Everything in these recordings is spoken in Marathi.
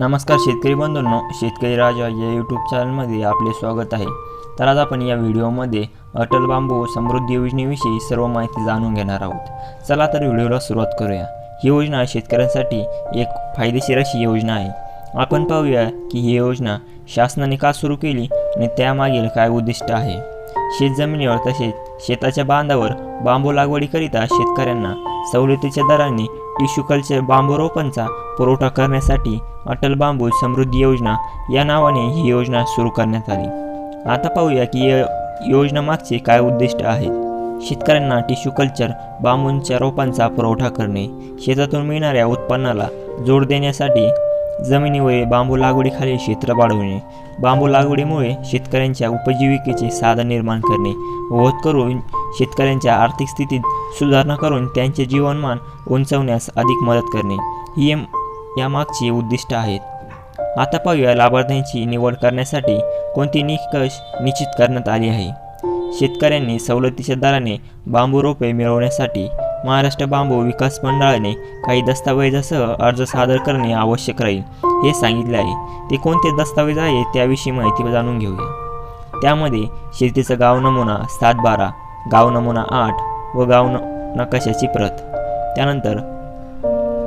नमस्कार शेतकरी बंधूंनो शेतकरी राजा या यूट्यूब चॅनलमध्ये आपले स्वागत आहे. तर आज आपण या व्हिडिओमध्ये अटल बांबू समृद्धी योजनेविषयी सर्व माहिती जाणून घेणार आहोत. चला तर व्हिडिओला सुरुवात करूया. ही योजना शेतकऱ्यांसाठी एक फायदेशीर अशी योजना आहे. आपण पाहूया की ही योजना शासनाने का सुरू केली आणि त्यामागील काय उद्दिष्ट आहे. शेतजमिनीवर तसेच शेताच्या बांधावर बांबू लागवडीकरिता शेतकऱ्यांना सवलतीच्या दराने टिश्यू कल्चर बांबू रोपांचा पुरवठा करण्यासाठी अटल बांबू समृद्धी योजना या नावाने ही योजना सुरू करण्यात आली. आता पाहूया की या योजना मागचे काय उद्दिष्ट आहे शेतकऱ्यांना टिश्यू कल्चर बांबूंच्या रोपांचा पुरवठा करणे शेतातून मिळणाऱ्या उत्पन्नाला जोड देण्यासाठी जमिनीवरील बांबू लागवडीखाली क्षेत्र वाढवणे बांबू लागवडीमुळे शेतकऱ्यांच्या उपजीविकेचे साधन निर्माण करणे व करून शेतकऱ्यांच्या आर्थिक स्थितीत सुधारणा करून त्यांचे जीवनमान उंचवण्यास अधिक मदत करणे ही यामागची उद्दिष्ट आहेत. आता पाहूया लाभार्थ्यांची निवड करण्यासाठी कोणती निकष निश्चित करण्यात आली आहे. शेतकऱ्यांनी सवलतीच्या दराने बांबू रोपे मिळवण्यासाठी महाराष्ट्र बांबू विकास मंडळाने काही दस्तावेजासह अर्ज सादर करणे आवश्यक राहील हे सांगितले आहे. ते कोणते दस्तावेज आहे त्याविषयी माहिती जाणून घेऊया. त्यामध्ये शेतीचं गाव नमुना सात बारा गाव नमुना आठ व गाव न नकाशाची प्रत. त्यानंतर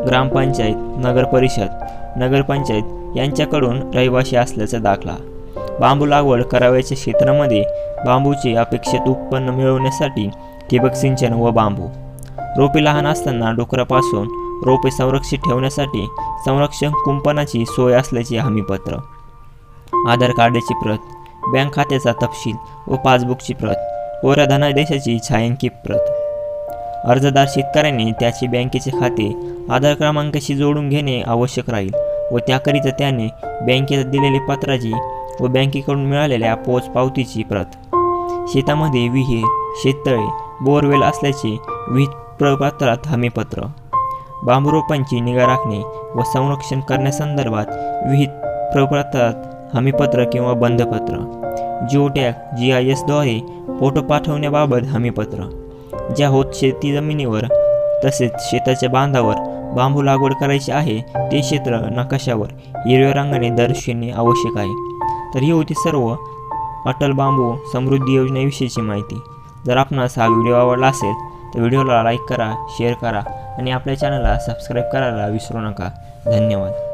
ग्रामपंचायत नगरपरिषद नगरपंचायत यांच्याकडून रहिवासी असल्याचा दाखला. बांबू लागवड करावयाच्या क्षेत्रामध्ये बांबूचे अपेक्षित उत्पन्न मिळवण्यासाठी ठिबक सिंचन व बांबू. रोपे लहान असताना डुकरापासून रोपे संरक्षित ठेवण्यासाठी संरक्षण कुंपणाची सोय असल्याचे हमीपत्र. आधार कार्डाची प्रत बँक खात्याचा तपशील व पासबुकची प्रत. कोऱ्या धनादेशाची छायांकित प्रत. अर्जदार शेतकऱ्यांनी त्याचे बँकेचे खाते आधार क्रमांकाशी जोडून घेणे आवश्यक राहील व त्याकरिता त्याने बँकेत दिलेली पत्राची व बँकेकडून मिळालेल्या पोच पावतीची प्रत. शेतामध्ये विहीर शेततळे बोरवेल असल्याचे विहित प्रपत्रात हमीपत्र बांबू रोपांची निगा राखणे व संरक्षण करण्यासंदर्भात विहित प्रपत्रात हमीपत्र किंवा बंधपत्र. जिओटॅग जी आय एसद्वारे फोटो पाठवण्याबाबत हमीपत्र. ज्या होत शेती जमिनीवर तसेच शेताच्या बांधावर बांबू लागवड करायची आहे ते क्षेत्र नकाशावर हिरव्या रंगाने दर्शविणे आवश्यक आहे. तर ही होती सर्व अटल बांबू समृद्धी योजनेविषयीची माहिती. जर आपणास हा व्हिडिओ आवडला असेल तर व्हिडिओला लाईक करा शेअर करा आणि आपल्या चॅनलला सबस्क्राईब करायला विसरू नका. धन्यवाद.